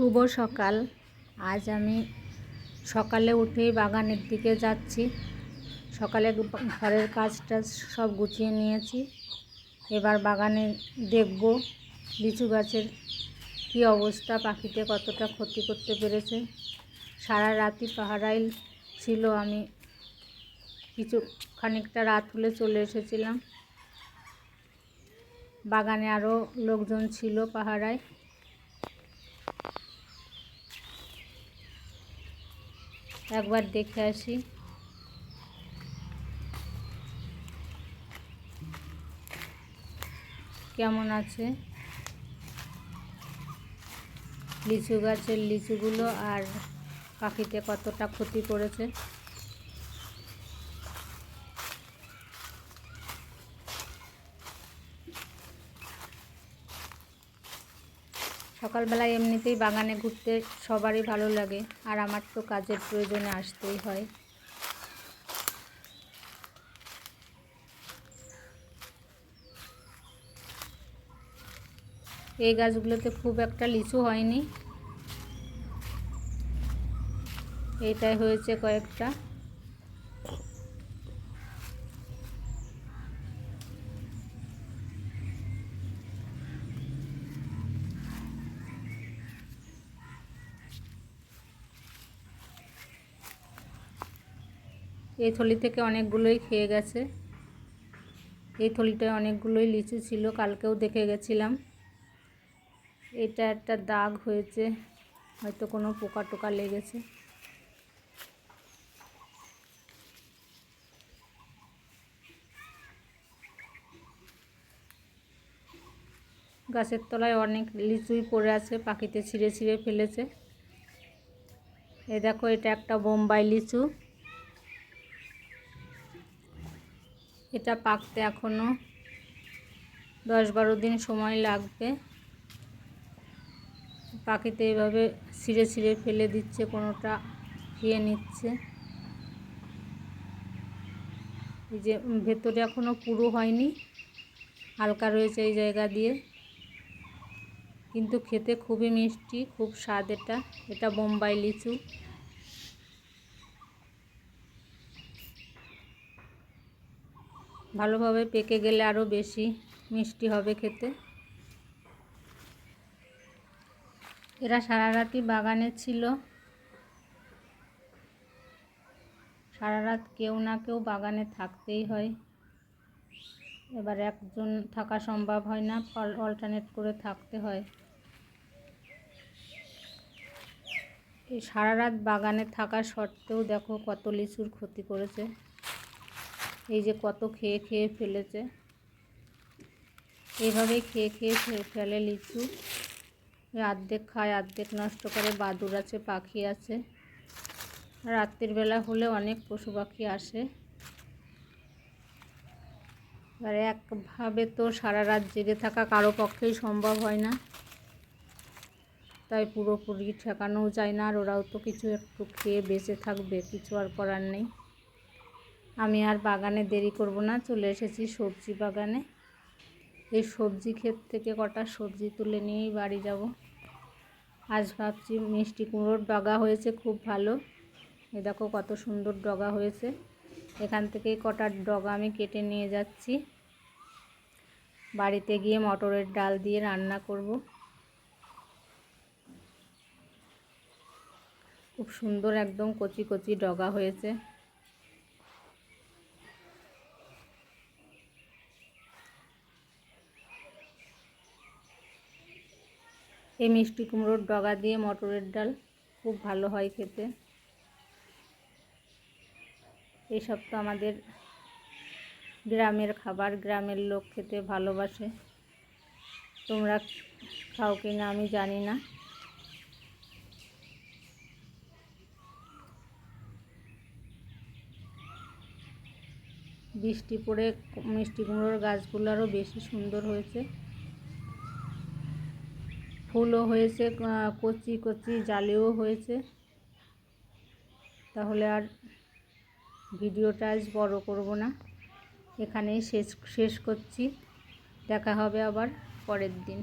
শুভ সকাল। আজ আমি সকালে উঠেই বাগানের দিকে যাচ্ছি। সকালে ঘরের কাজটা সব গুছিয়ে নিয়েছি। এবার বাগানে দেখব লিচু গাছের কী অবস্থা, পাখিতে কতটা ক্ষতি করতে পেরেছে। সারা রাতি পাহারাই ছিল, আমি কিছু খানিকটা রাত হলে চলে এসেছিলাম। বাগানে আরও লোকজন ছিল পাহারায়। একবার দেখে আসি। কেমন আছে? লিচু গাছের লিচুগুলো আর পাখিতে কতটা ক্ষতি করেছে? সকালবেলায় এমনিতেই বাগানে ঘুরতে সবারই ভালো লাগে, আর আমার তো কাজের প্রয়োজনে আসতেই হয়। এই গাছগুলোতে খুব একটা লিচু হয়নি। এইটাই হয়েছে কয়েকটা। এই থলি থেকে অনেকগুলোই খেয়ে গেছে। এই থলিটায় অনেকগুলোই লিচু ছিল, কালকেও দেখে গেছিলাম। এটা একটা দাগ হয়েছে, হয়তো কোনো পোকা টোকা লেগেছে। গাছের তলায় অনেক লিচুই পড়ে আছে, পাখিতে ছিঁড়ে ছিঁড়ে ফেলেছে। এ দেখো, এটা একটা বোম্বাই লিচু। এটা পাকতে এখনও দশ বারো দিন সময় লাগবে। পাখিতে এভাবে ছিঁড়ে ছিঁড়ে ফেলে দিচ্ছে, কোনোটা খেয়ে নিচ্ছে। এই যে ভেতরে এখনও পুরো হয়নি, হালকা রয়েছে এই জায়গা দিয়ে। কিন্তু খেতে খুবই মিষ্টি, খুব স্বাদ এটা। এটা বোম্বাই লিচু। ভালোভাবে পেকে গেলে আরও বেশি মিষ্টি হবে খেতে। এরা সারা রাতি বাগানে ছিল। সারা রাত কেউ না কেউ বাগানে থাকতেই হয়। এবার একজন থাকা সম্ভব হয় না ফল অল্টারনেট করে থাকতে হয়। এই সারা রাত বাগানে থাকা সত্ত্বেও দেখো কত লিচুর ক্ষতি করেছে। এই যে কত খেয়ে খেয়ে ফেলেছে। এইভাবেই খেয়ে খেয়ে ফেলে লিচু। আর্ধেক খায় আর্ধেক নষ্ট করে বাদুর আছে, পাখি আছে। রাত্রির বেলা হলে অনেক পশু পাখি আসে। আর একভাবে তো সারা রাত জেগে থাকা কারও পক্ষেই সম্ভব হয় না। তাই পুরোপুরি ঠেকানোও যায় না, আর ওরাও তো কিছু একটু খেয়ে বেঁচে থাকবে, কিছু আর করার নেই। আমি আর বাগানে দেরি করব না, চলে এসেছি সবজি বাগানে। এই সবজি ক্ষেত থেকে কটা সবজি তুলে নিয়েই বাড়ি যাব। আজ ভাবছি মিষ্টি কুমড়োর ডগা হয়েছে খুব ভালো। এ দেখো কত সুন্দর ডগা হয়েছে। এখান থেকেই কটার ডগা আমি কেটে নিয়ে যাচ্ছি। বাড়িতে গিয়ে মটরের ডাল দিয়ে রান্না করব। খুব সুন্দর একদম কচি কচি ডগা হয়েছে। এই মিষ্টি কুমড়োর ডগা দিয়ে মটরের ডাল খুব ভালো হয় খেতে। এসব তো আমাদের গ্রামের খাবার, গ্রামের লোক খেতে ভালোবাসে। তোমরা খাও কি না আমি জানি না। বৃষ্টি পড়ে মিষ্টি কুমড়োর গাছগুলো আরও বেশি সুন্দর হয়েছে। ফুলও হয়েছে কচি কচি জালেও হয়েছে। তাহলে আর ভিডিওটা আজ বড় করব না। এখানেই শেষ শেষ করছি। দেখা হবে আবার পরের দিন।